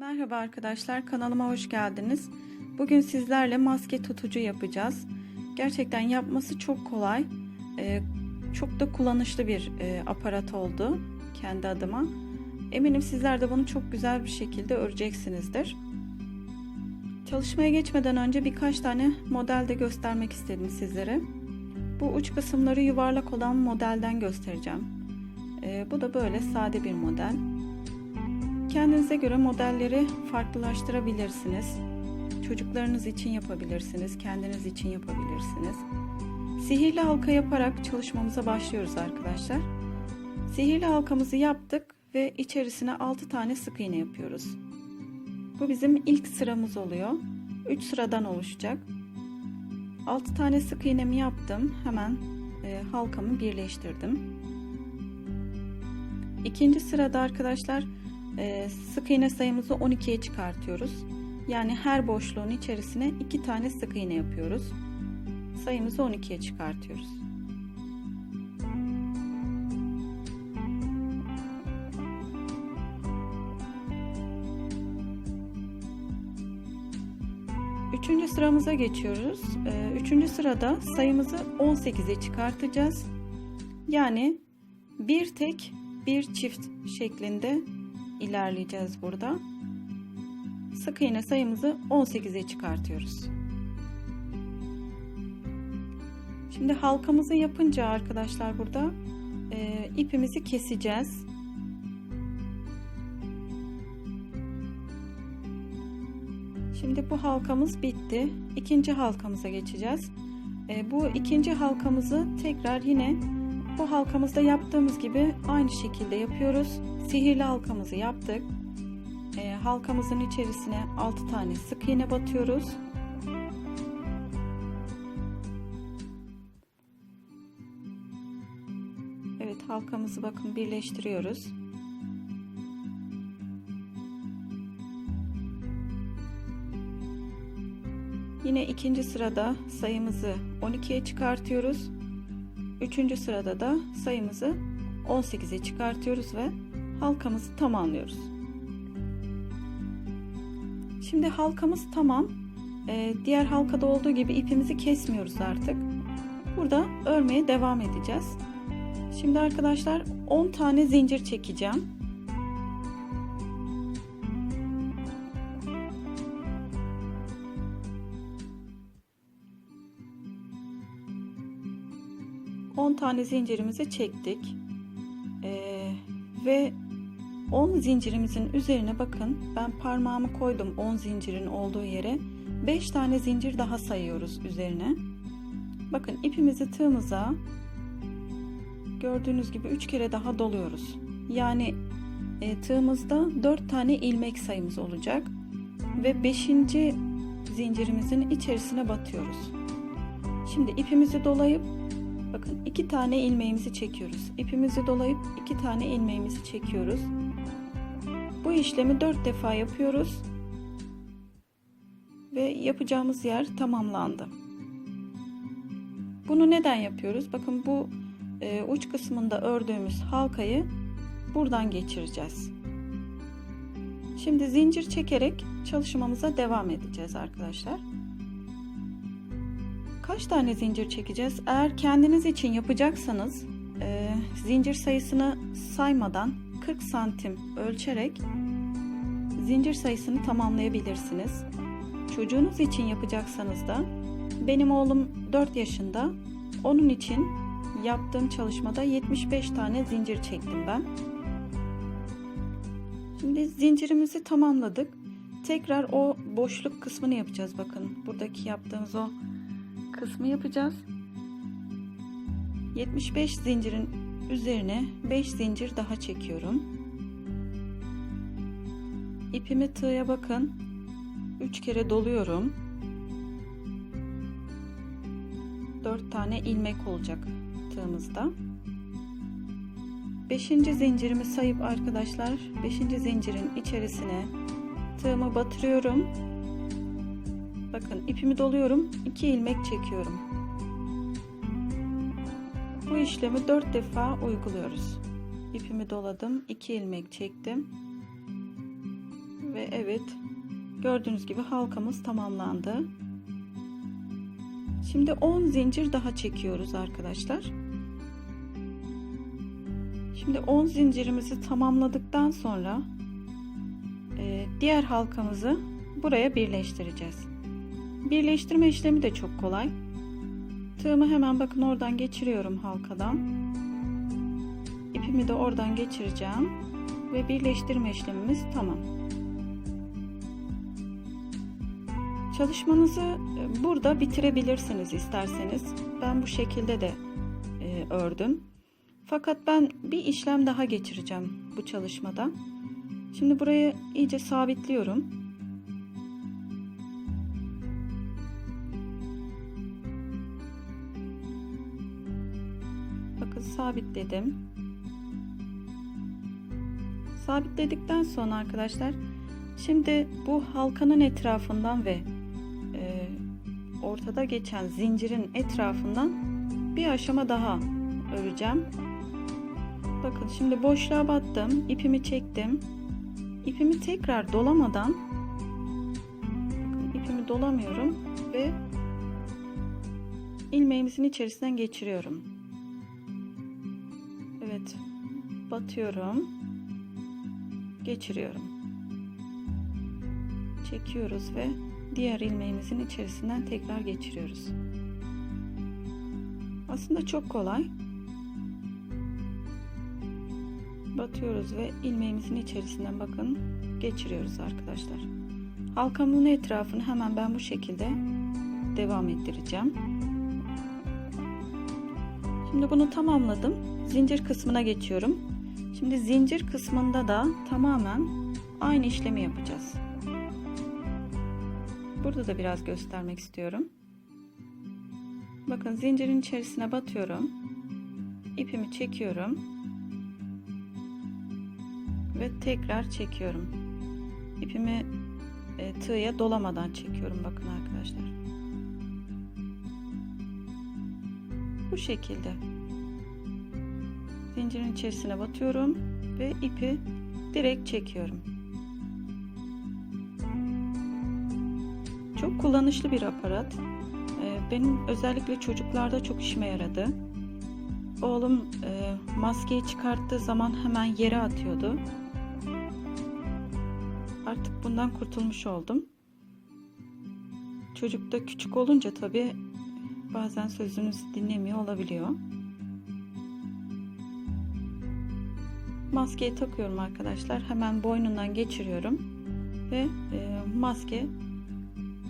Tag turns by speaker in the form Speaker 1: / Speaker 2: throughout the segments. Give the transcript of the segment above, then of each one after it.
Speaker 1: Merhaba arkadaşlar kanalıma hoş geldiniz. Bugün sizlerle maske tutucu yapacağız. Gerçekten yapması çok kolay. Ee, çok da kullanışlı bir e, aparat oldu kendi adıma. Eminim sizler de bunu çok güzel bir şekilde öreceksinizdir. Çalışmaya geçmeden önce birkaç tane model de göstermek istedim sizlere. Bu uç kısımları yuvarlak olan modelden göstereceğim. Ee, bu da böyle sade bir model. Kendinize göre modelleri farklılaştırabilirsiniz. Çocuklarınız için yapabilirsiniz, kendiniz için yapabilirsiniz. Sihirli halka yaparak çalışmamıza başlıyoruz arkadaşlar. Sihirli halkamızı yaptık ve içerisine 6 tane sık iğne yapıyoruz. Bu bizim ilk sıramız oluyor. 3 sıradan oluşacak. 6 tane sık iğnemi yaptım. Hemen e, halkamı birleştirdim. İkinci sırada arkadaşlar sık iğne sayımızı 12'ye çıkartıyoruz. Yani her boşluğun içerisine 2 tane sık iğne yapıyoruz. Sayımızı 12'ye çıkartıyoruz. Üçüncü sıramıza geçiyoruz. Ee, üçüncü sırada sayımızı 18'e çıkartacağız. Yani bir tek bir çift şeklinde ilerleyeceğiz burada. Sık iğne sayımızı 18'e çıkartıyoruz. Şimdi halkamızı yapınca arkadaşlar burada e, ipimizi keseceğiz. Şimdi bu halkamız bitti. İkinci halkamıza geçeceğiz. E, bu ikinci halkamızı tekrar yine bu halkamızda yaptığımız gibi aynı şekilde yapıyoruz. Sihirli halkamızı yaptık. E, halkamızın içerisine 6 tane sık iğne batıyoruz. Evet halkamızı bakın birleştiriyoruz. Yine ikinci sırada sayımızı 12'ye çıkartıyoruz. Üçüncü sırada da sayımızı 18'e çıkartıyoruz ve halkamızı tamamlıyoruz. Şimdi halkamız tamam. Ee, diğer halkada olduğu gibi ipimizi kesmiyoruz artık. Burada örmeye devam edeceğiz. Şimdi arkadaşlar 10 tane zincir çekeceğim. Tane zincirimizi çektik. Ee, ve 10 zincirimizin üzerine bakın ben parmağımı koydum 10 zincirin olduğu yere 5 tane zincir daha sayıyoruz üzerine bakın ipimizi tığımıza gördüğünüz gibi 3 kere daha doluyoruz yani e, tığımızda 4 tane ilmek sayımız olacak ve 5. zincirimizin içerisine batıyoruz şimdi ipimizi dolayıp bakın 2 tane ilmeğimizi çekiyoruz ipimizi dolayıp 2 tane ilmeğimizi çekiyoruz bu işlemi 4 defa yapıyoruz. Ve yapacağımız yer tamamlandı. Bunu neden yapıyoruz? Bakın bu e, uç kısmında ördüğümüz halkayı buradan geçireceğiz. Şimdi zincir çekerek çalışmamıza devam edeceğiz arkadaşlar. Kaç tane zincir çekeceğiz? Eğer kendiniz için yapacaksanız e, zincir sayısını saymadan 40 santim ölçerek zincir sayısını tamamlayabilirsiniz. Çocuğunuz için yapacaksanız da benim oğlum 4 yaşında. Onun için yaptığım çalışmada 75 tane zincir çektim ben. Şimdi zincirimizi tamamladık. Tekrar o boşluk kısmını yapacağız bakın. Buradaki yaptığımız o kısmı yapacağız. 75 zincirin üzerine 5 zincir daha çekiyorum. İpimi tığya bakın. 3 kere doluyorum. 4 tane ilmek olacak tığımızda. 5. zincirimi sayıp arkadaşlar 5. zincirin içerisine tığımı batırıyorum. Bakın ipimi doluyorum. 2 ilmek çekiyorum. Bu işlemi 4 defa uyguluyoruz. İpimi doladım, 2 ilmek çektim Ve evet gördüğünüz gibi halkamız tamamlandı. Şimdi 10 zincir daha çekiyoruz arkadaşlar. Şimdi 10 zincirimizi tamamladıktan sonra e, diğer halkamızı buraya birleştireceğiz. Birleştirme işlemi de çok kolay. Tığımı hemen bakın oradan geçiriyorum halkadan. İpimi de oradan geçireceğim ve birleştirme işlemimiz tamam. Çalışmanızı e, burada bitirebilirsiniz isterseniz. Ben bu şekilde de e, ördüm. Fakat ben bir işlem daha geçireceğim bu çalışmada. Şimdi burayı iyice sabitliyorum. Sabitledim. Sabitledikten sonra arkadaşlar şimdi bu halkanın etrafından ve e, ortada geçen zincirin etrafından bir aşama daha öreceğim. Bakın şimdi boşluğa battım, ipimi çektim. İpimi tekrar dolamadan ipimi dolamıyorum ve ilmeğimizin içerisinden geçiriyorum. Evet. Batıyorum. Geçiriyorum. Çekiyoruz ve diğer ilmeğimizin içerisinden tekrar geçiriyoruz. Aslında çok kolay. Batıyoruz ve ilmeğimizin içerisinden bakın geçiriyoruz arkadaşlar. Halkamın etrafını hemen ben bu şekilde devam ettireceğim. Şimdi bunu tamamladım. Zincir kısmına geçiyorum. Şimdi zincir kısmında da tamamen aynı işlemi yapacağız. Burada da biraz göstermek istiyorum. Bakın zincirin içerisine batıyorum. İpimi çekiyorum. Ve tekrar çekiyorum. İpimi e, tığya dolamadan çekiyorum bakın arkadaşlar. Bu şekilde. Zincirin içerisine batıyorum ve ipi direkt çekiyorum. Çok kullanışlı bir aparat. Ee, benim özellikle çocuklarda çok işime yaradı. Oğlum e, maskeyi çıkarttığı zaman hemen yere atıyordu. Artık bundan kurtulmuş oldum. Çocuk da küçük olunca tabii bazen sözünüzü dinlemiyor olabiliyor. Maskeyi takıyorum arkadaşlar. Hemen boynundan geçiriyorum. Ve e, maske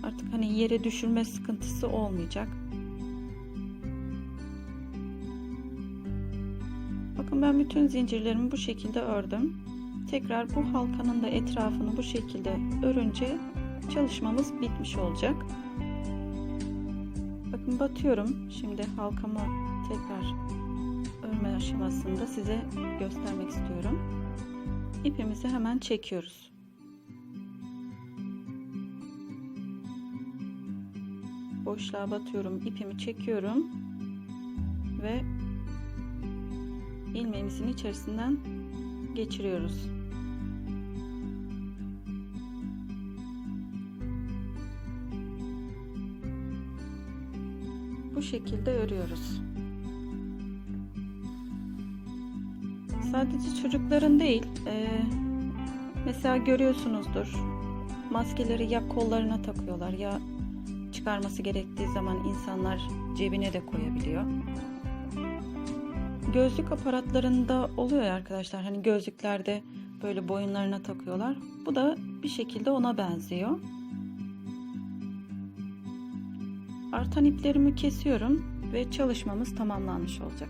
Speaker 1: artık hani yere düşürme sıkıntısı olmayacak. Bakın ben bütün zincirlerimi bu şekilde ördüm. Tekrar bu halkanın da etrafını bu şekilde örünce çalışmamız bitmiş olacak. Bakın batıyorum. Şimdi halkamı tekrar örme aşamasında size göstermek istiyorum. İpimizi hemen çekiyoruz. Boşluğa batıyorum, ipimi çekiyorum ve ilmeğimizin içerisinden geçiriyoruz. Bu şekilde örüyoruz. Sadece çocukların değil, e, mesela görüyorsunuzdur, maskeleri ya kollarına takıyorlar ya çıkarması gerektiği zaman insanlar cebine de koyabiliyor. Gözlük aparatlarında oluyor arkadaşlar, hani gözlüklerde böyle boyunlarına takıyorlar. Bu da bir şekilde ona benziyor. Artan iplerimi kesiyorum ve çalışmamız tamamlanmış olacak.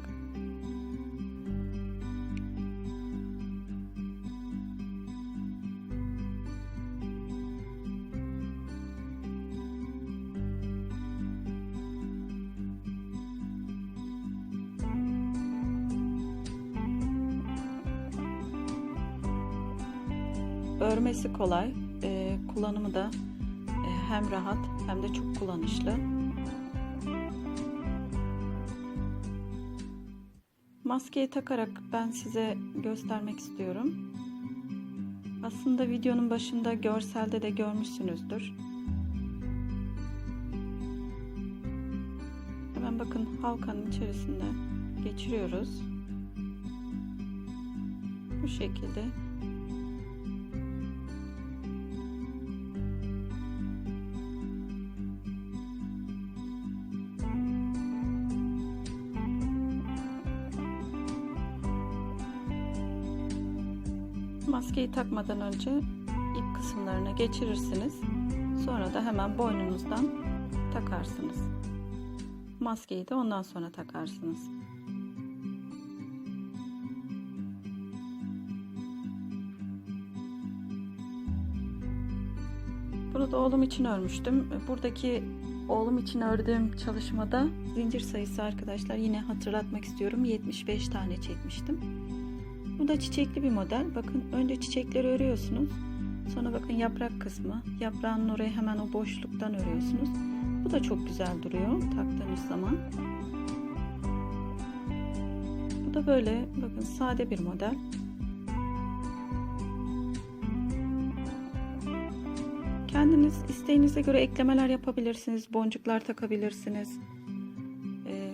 Speaker 1: Örmesi kolay, e, kullanımı da e, hem rahat hem de çok kullanışlı. Maskeyi takarak ben size göstermek istiyorum. Aslında videonun başında görselde de görmüşsünüzdür. Hemen bakın halkanın içerisinde geçiriyoruz. Bu şekilde Maskeyi takmadan önce ip kısımlarına geçirirsiniz. Sonra da hemen boynunuzdan takarsınız. Maskeyi de ondan sonra takarsınız. Bunu da oğlum için örmüştüm. Buradaki oğlum için ördüğüm çalışmada zincir sayısı arkadaşlar yine hatırlatmak istiyorum. 75 tane çekmiştim. Bu da çiçekli bir model. Bakın önce çiçekleri örüyorsunuz. Sonra bakın yaprak kısmı. Yaprağın oraya hemen o boşluktan örüyorsunuz. Bu da çok güzel duruyor taktığınız zaman. Bu da böyle bakın sade bir model. Kendiniz isteğinize göre eklemeler yapabilirsiniz. Boncuklar takabilirsiniz. Ee,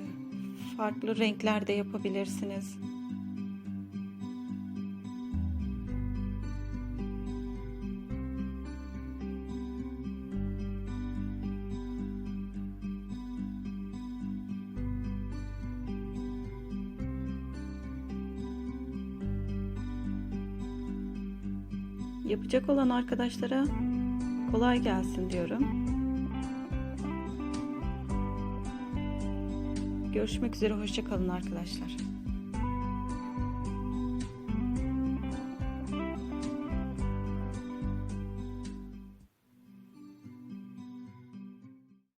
Speaker 1: farklı renklerde yapabilirsiniz. Yapacak olan arkadaşlara kolay gelsin diyorum. Görüşmek üzere, hoşçakalın arkadaşlar.